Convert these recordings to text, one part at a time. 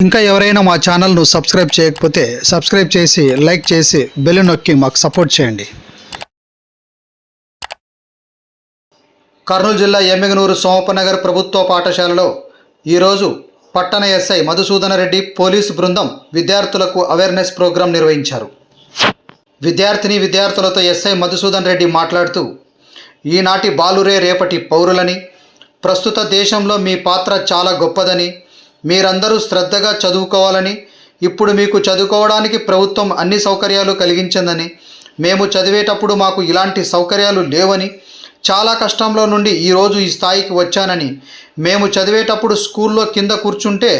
ఇంకా ఎవరైనా మా ఛానల్ను సబ్స్క్రైబ్ చేయకపోతే సబ్స్క్రైబ్ చేసి లైక్ చేసి బెల్ నొక్కి మాకు సపోర్ట్ చేయండి. కర్నూలు జిల్లా ఎమ్మిగనూరు సోమపనగర్ ప్రభుత్వ పాఠశాలలో ఈరోజు పట్టణ ఎస్ఐ మధుసూదన రెడ్డి పోలీసు బృందం విద్యార్థులకు అవేర్నెస్ ప్రోగ్రాం నిర్వహించారు. విద్యార్థిని విద్యార్థులతో ఎస్ఐ మధుసూదన్ రెడ్డి మాట్లాడుతూ ఈనాటి బాలురే రేపటి పౌరులని ప్రస్తుత దేశంలో మీ పాత్ర చాలా గొప్పదని మీరందరూ శ్రద్ధగా చదువుకోవాలని ఇప్పుడు మీకు చదువుకోవడానికి ప్రభుత్వం అన్ని సౌకర్యాలు కలిగించిందని మేము చదివేటప్పుడు మాకు ఇలాంటి సౌకర్యాలు లేవని చాలా కష్టంలో నుండి ఈరోజు ఈ స్థాయికి వచ్చానని మేము చదివేటప్పుడు స్కూల్లో కింద కూర్చుంటే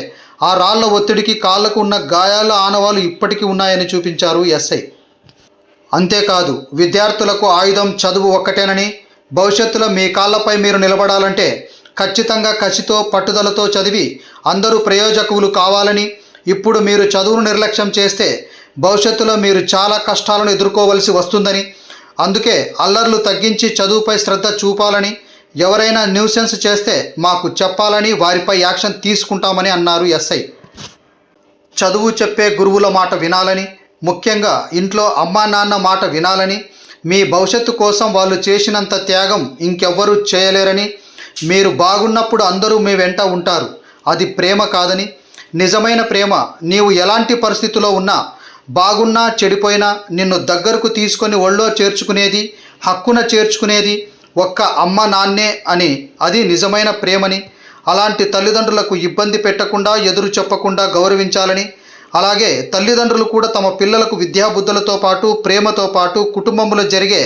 ఆ రాళ్ళ ఒత్తిడికి కాళ్ళకు ఉన్న గాయాల ఆనవాలు ఇప్పటికీ ఉన్నాయని చూపించారు ఎస్ఐ. అంతేకాదు విద్యార్థులకు ఆయుధం చదువు ఒక్కటేనని భవిష్యత్తులో మీ కాళ్ళపై మీరు నిలబడాలంటే ఖచ్చితంగా కసితో పట్టుదలతో చదివి అందరూ ప్రయోజకులు కావాలని ఇప్పుడు మీరు చదువును నిర్లక్ష్యం చేస్తే భవిష్యత్తులో మీరు చాలా కష్టాలను ఎదుర్కోవలసి వస్తుందని. అందుకే అల్లర్లు తగ్గించి చదువుపై శ్రద్ధ చూపాలని ఎవరైనా న్యూసెన్స్ చేస్తే మాకు చెప్పాలని వారిపై యాక్షన్ తీసుకుంటామని అన్నారు ఎస్ఐ. చదువు చెప్పే గురువుల మాట వినాలని ముఖ్యంగా ఇంట్లో అమ్మా నాన్న మాట వినాలని మీ భవిష్యత్తు కోసం వాళ్ళు చేసినంత త్యాగం ఇంకెవ్వరూ చేయలేరని మీరు బాగున్నప్పుడు అందరూ మీ వెంట ఉంటారు. అది ప్రేమ కాదని నిజమైన ప్రేమ నీవు ఎలాంటి పరిస్థితిలో ఉన్నా బాగున్నా చెడిపోయినా నిన్ను దగ్గరకు తీసుకొని ఒళ్ళో చేర్చుకునేది హక్కున చేర్చుకునేది ఒక్క అమ్మ నాన్నే అని అది నిజమైన ప్రేమని అలాంటి తల్లిదండ్రులకు ఇబ్బంది పెట్టకుండా ఎదురు చెప్పకుండా గౌరవించాలని అలాగే తల్లిదండ్రులు కూడా తమ పిల్లలకు విద్యాబుద్ధులతో పాటు ప్రేమతో పాటు కుటుంబంలో జరిగే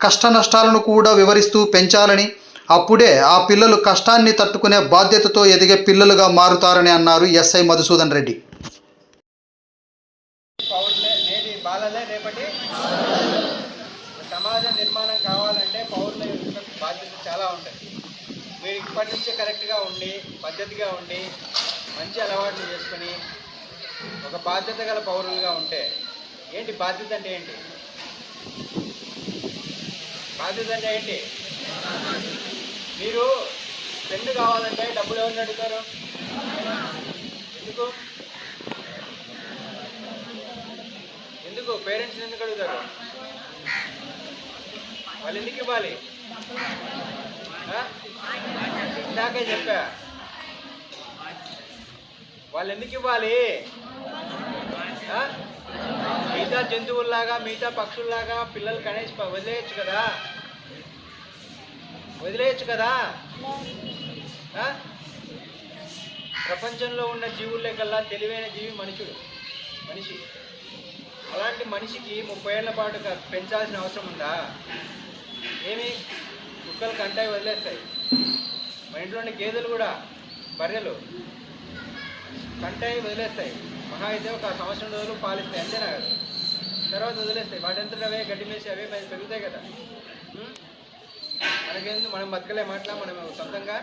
కష్ట నష్టాలను కూడా వివరిస్తూ పెంచాలని అప్పుడే ఆ పిల్లలు కష్టాన్ని తట్టుకునే బాధ్యతతో ఎదిగే పిల్లలుగా మారుతారని అన్నారు ఎస్ఐ మధుసూదన్ రెడ్డి. పౌరులే నేటి బాలలే రేపటి సమాజ నిర్మాణం కావాలంటే పౌరుల యొక్క బాధ్యత చాలా ఉంటాయి. మీరు ఇప్పటి నుంచే కరెక్ట్గా ఉండి పద్ధతిగా ఉండి మంచి అలవాట్లు చేసుకొని ఒక బాధ్యత గల పౌరులుగా ఉంటే ఏంటి బాధ్యత అంటే ఏంటి? బాధ్యత అంటే ఏంటి? మీరు పెన్ను కావాలంటే డబ్బులు ఎవరిని అడుగుతారు? ఎందుకు? ఎందుకు? పేరెంట్స్ని ఎందుకు అడుగుతారు? వాళ్ళు ఎందుకు ఇవ్వాలి? ఇందాకే చెప్పా. వాళ్ళు ఎందుకు ఇవ్వాలి? మిగతా జంతువుల్లాగా మిగతా పక్షుల్లాగా పిల్లలు కనేసి వదిలేయచ్చు కదా. వదిలేయచ్చు కదా? ప్రపంచంలో ఉన్న జీవుల్లో కల్లా తెలివైన జీవి మనుషుడు. మనిషి. అలాంటి మనిషికి ముప్పై ఏళ్ళ పాటు పెంచాల్సిన అవసరం ఉందా? ఏమి? కుక్కలు కంటాయి వదిలేస్తాయి. మన ఇంట్లోని గేదెలు కూడా బర్రెలు. కంటాయి వదిలేస్తాయి. మహా అయితే ఒక సంవత్సరం రోజులు పాలిస్తాయి అంతేనా? కదా తర్వాత వదిలేస్తాయి. వాటంతట అవే గడ్డి మేసి అవే పెరుగుతాయి కదా. ఉం? మనం బతకలేమా అట్లా? మనం సొంతంగా?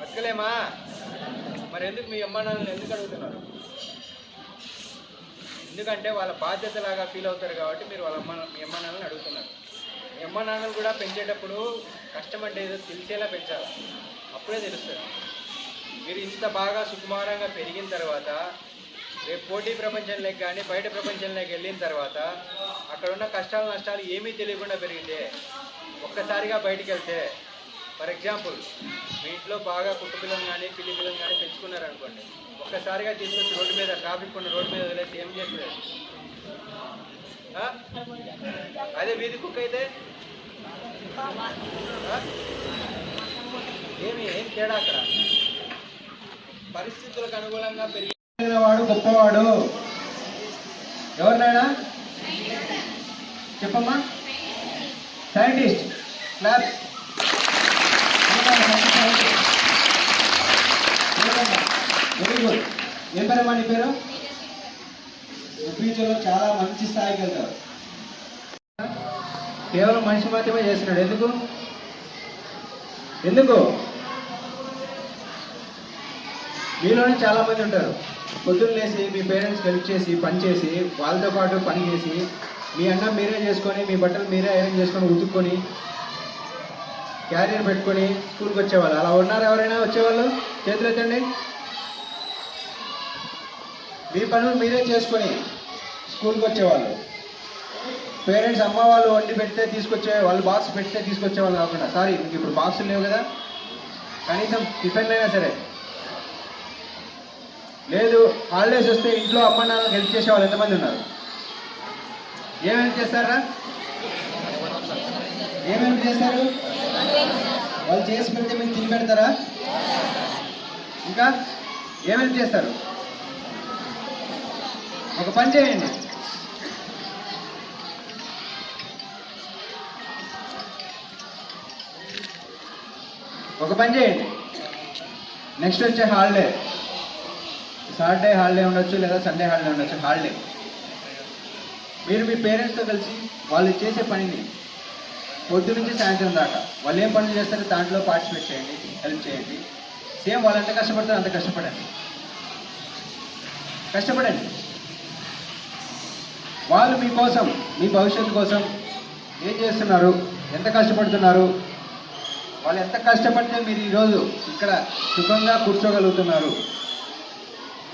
బతకలేమా? మరి ఎందుకు మీ అమ్మ నాన్నలు ఎందుకు అడుగుతున్నారు? ఎందుకంటే వాళ్ళ బాధ్యతలాగా ఫీల్ అవుతారు కాబట్టి మీరు వాళ్ళ అమ్మ మీ అమ్మ నాన్నని అడుగుతున్నారు. మీ అమ్మ నాన్నలు కూడా పెంచేటప్పుడు కష్టం అంటే ఏదో తెలిసేలా పెంచాలి. అప్పుడే తెలుస్తుంది. మీరు ఇంత బాగా సుకుమారంగా పెరిగిన తర్వాత రేపు పోటీ ప్రపంచంలోకి కానీ బయట ప్రపంచంలోకి వెళ్ళిన తర్వాత అక్కడ ఉన్న కష్టాలు నష్టాలు ఏమీ తెలియకుండా పెరిగితే ఒక్కసారిగా బయటికి వెళ్తే ఫర్ ఎగ్జాంపుల్ మీ ఇంట్లో బాగా కుట్టు కానీ పిల్లి పిల్లలు కానీ పెంచుకున్నారనుకోండి ఒక్కసారిగా తీసుకొచ్చి రోడ్డు మీద ట్రాఫిక్ ఉన్న రోడ్డు మీద వదిలేసి ఏం చేస్తుంది అదే వీధి కుక్క అయితే? ఏమి ఏం తేడా అక్కడ? పరిస్థితులకు అనుగుణంగా పెరిగినవాడు గొప్పవాడు. ఎవరినైనా చెప్పమ్మా. సైంటిస్ట్ క్లాస్ వెరీ గుడ్ ఏం పేరమ్మా నీ పేరు? ఫ్యూచర్లో చాలా మంచి స్థాయికి వెళ్తారు కేవలం మనిషి మాత్రమే చేస్తున్నాడు. ఎందుకు? ఎందుకు? మీలోనే చాలా మంది ఉంటారు. పొద్దున్న లేసి మీ పేరెంట్స్కి హెల్ప్ చేసి పని చేసి వాళ్ళతో పాటు పని చేసి మీ అన్నం మీరే చేసుకొని మీ బట్టలు మీరే ఐరన్ చేసుకొని ఉతుక్కొని క్యారియర్ పెట్టుకొని స్కూల్కి వచ్చేవాళ్ళు. అలా ఉన్నారు ఎవరైనా వచ్చేవాళ్ళు? చేతులు ఎత్తండి. మీ పనులు మీరే చేసుకొని స్కూల్కి వచ్చేవాళ్ళు. పేరెంట్స్ అమ్మ వాళ్ళు వండి పెడితే తీసుకొచ్చే వాళ్ళు బాక్స్ పెడితే తీసుకొచ్చేవాళ్ళు కాకుండా. సారీ మీకు ఇప్పుడు బాక్సులు లేవు కదా. కనీసం టిఫిన్లు అయినా సరే. లేదు హాలిడేస్ వస్తే ఇంట్లో అమ్మ నాన్నకి హెల్ప్ చేసే వాళ్ళు ఎంతమంది ఉన్నారు? ఏమేమి చేస్తారా? ఏమేమి చేస్తారు? వాళ్ళు చేసి పెడితే మీరు తిని పెడతారా? ఇంకా ఏమేమి చేస్తారు? ఒక పని చేయండి. ఒక పని చేయండి. నెక్స్ట్ వచ్చే హాలిడే సాటర్డే హాలిడే ఉండొచ్చు లేదా సండే హాలిడే ఉండొచ్చు. హాలిడే మీరు మీ పేరెంట్స్తో కలిసి వాళ్ళు చేసే పనిని పొద్దు నుంచి సాయంత్రం దాకా వాళ్ళు ఏం పనులు చేస్తారో దాంట్లో పార్టిసిపేట్ చేయండి హెల్ప్ చేయండి. సేమ్ వాళ్ళు ఎంత కష్టపడతారో అంత కష్టపడండి. కష్టపడండి. వాళ్ళు మీకోసం మీ భవిష్యత్తు కోసం ఏం చేస్తున్నారు ఎంత కష్టపడుతున్నారు వాళ్ళు ఎంత కష్టపడితే మీరు ఈరోజు ఇక్కడ సుఖంగా కూర్చోగలుగుతున్నారు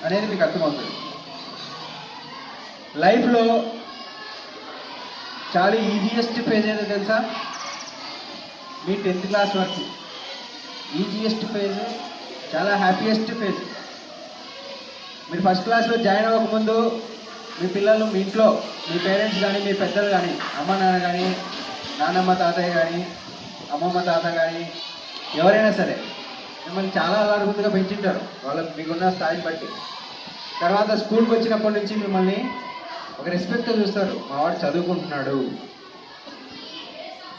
అనేది మీకు అర్థమవుతుంది. లైఫ్లో చాలా ఈజియెస్ట్ ఫేజ్ ఏదో తెలుసా? మీ టెన్త్ క్లాస్ వరకు. ఈజియెస్ట్ ఫేజ్ చాలా హ్యాపీయెస్ట్ ఫేజ్ మీరు ఫస్ట్ క్లాస్లో జాయిన్ అవ్వకముందు మీ పిల్లలు మీ ఇంట్లో మీ పేరెంట్స్ కానీ మీ పెద్దలు కానీ అమ్మ నాన్న కానీ నాన్నమ్మ తాతయ్య కానీ అమ్మమ్మ తాత కానీ ఎవరైనా సరే మిమ్మల్ని చాలా అల్లాడుగుందుగా పెంచుంటారు. వాళ్ళకి మీకున్న స్థాయిని బట్టి. తర్వాత స్కూల్కి వచ్చినప్పటి నుంచి మిమ్మల్ని ఒక రెస్పెక్ట్తో చూస్తారు. మా వాడు చదువుకుంటున్నాడు.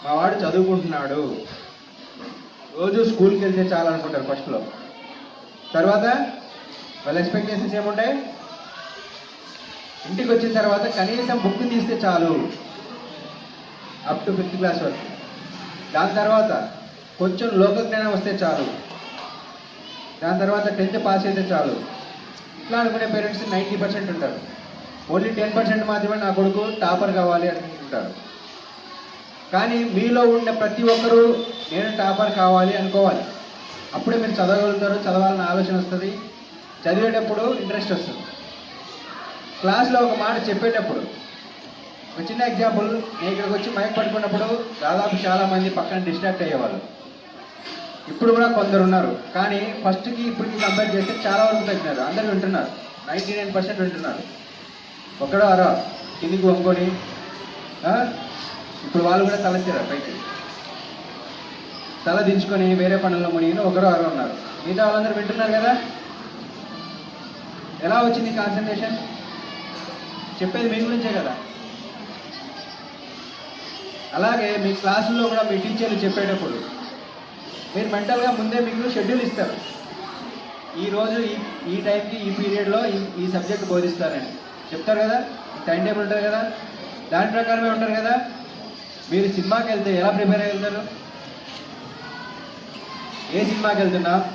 మా వాడు చదువుకుంటున్నాడు. రోజు స్కూల్కి వెళ్తే చాలా అనుకుంటారు ఫస్ట్లో తర్వాత వాళ్ళ ఎక్స్పెక్టేషన్స్ ఏముంటాయి ఇంటికి వచ్చిన తర్వాత కనీసం బుక్ తీస్తే చాలు. అప్ టు ఫిఫ్త్ క్లాస్ వరకు. దాని తర్వాత కొంచెం లోక జ్ఞానం వస్తే చాలు. దాని తర్వాత టెన్త్ పాస్ అయితే చాలు. ఇట్లా అనుకునే పేరెంట్స్ నైంటీ పర్సెంట్ ఉంటారు. ఓన్లీ టెన్ పర్సెంట్ మాత్రమే నా కొడుకు టాపర్ కావాలి అనుకుంటారు కానీ మీలో ఉన్న ప్రతి ఒక్కరూ నేను టాపర్ కావాలి అనుకోవాలి. అప్పుడే మీరు చదవగలుగుతారు చదవాలని ఆలోచన వస్తుంది. చదివేటప్పుడు ఇంట్రెస్ట్ వస్తుంది. క్లాస్లో ఒక మాట చెప్పేటప్పుడు ఒక చిన్న ఎగ్జాంపుల్ నేను ఇక్కడికి వచ్చి మైక్ పట్టుకున్నప్పుడు దాదాపు చాలామంది పక్కన డిస్ట్రాక్ట్ అయ్యేవాళ్ళు. ఇప్పుడు కూడా కొందరు ఉన్నారు. కానీ ఫస్ట్కి ఇప్పటికి కంపేర్ చేస్తే చాలా వరకు తగ్గినారు అందరూ వింటున్నారు. నైంటీ నైన్ పర్సెంట్ వింటున్నారు. ఒకడో అరా కిందికి వంకొని ఇప్పుడు వాళ్ళు కూడా తలెత్తారు పైకి. తల దించుకొని వేరే పనుల్లో మునిగిన ఒకరో అరో ఉన్నారు. మిగతా వాళ్ళందరూ వింటున్నారు కదా? ఎలా వచ్చింది కాన్సన్ట్రేషన్ చెప్పేది మీ గురించే కదా. అలాగే మీ క్లాసుల్లో కూడా మీ టీచర్లు చెప్పేటప్పుడు మీరు మెంటల్గా ముందే మీకు షెడ్యూల్ ఇస్తారు. ఈ రోజు ఈ ఈ టైంకి ఈ పీరియడ్లో ఈ ఈ సబ్జెక్ట్ బోధిస్తారని. చెప్తారు కదా? టైం టేబుల్ ఉంటుంది కదా? దాని ప్రకారమే ఉంటారు కదా? మీరు సినిమాకి వెళ్తే ఎలా ప్రిపేర్ అయ్యి వెళ్తారు? ఏ సినిమాకి వెళ్తున్నా?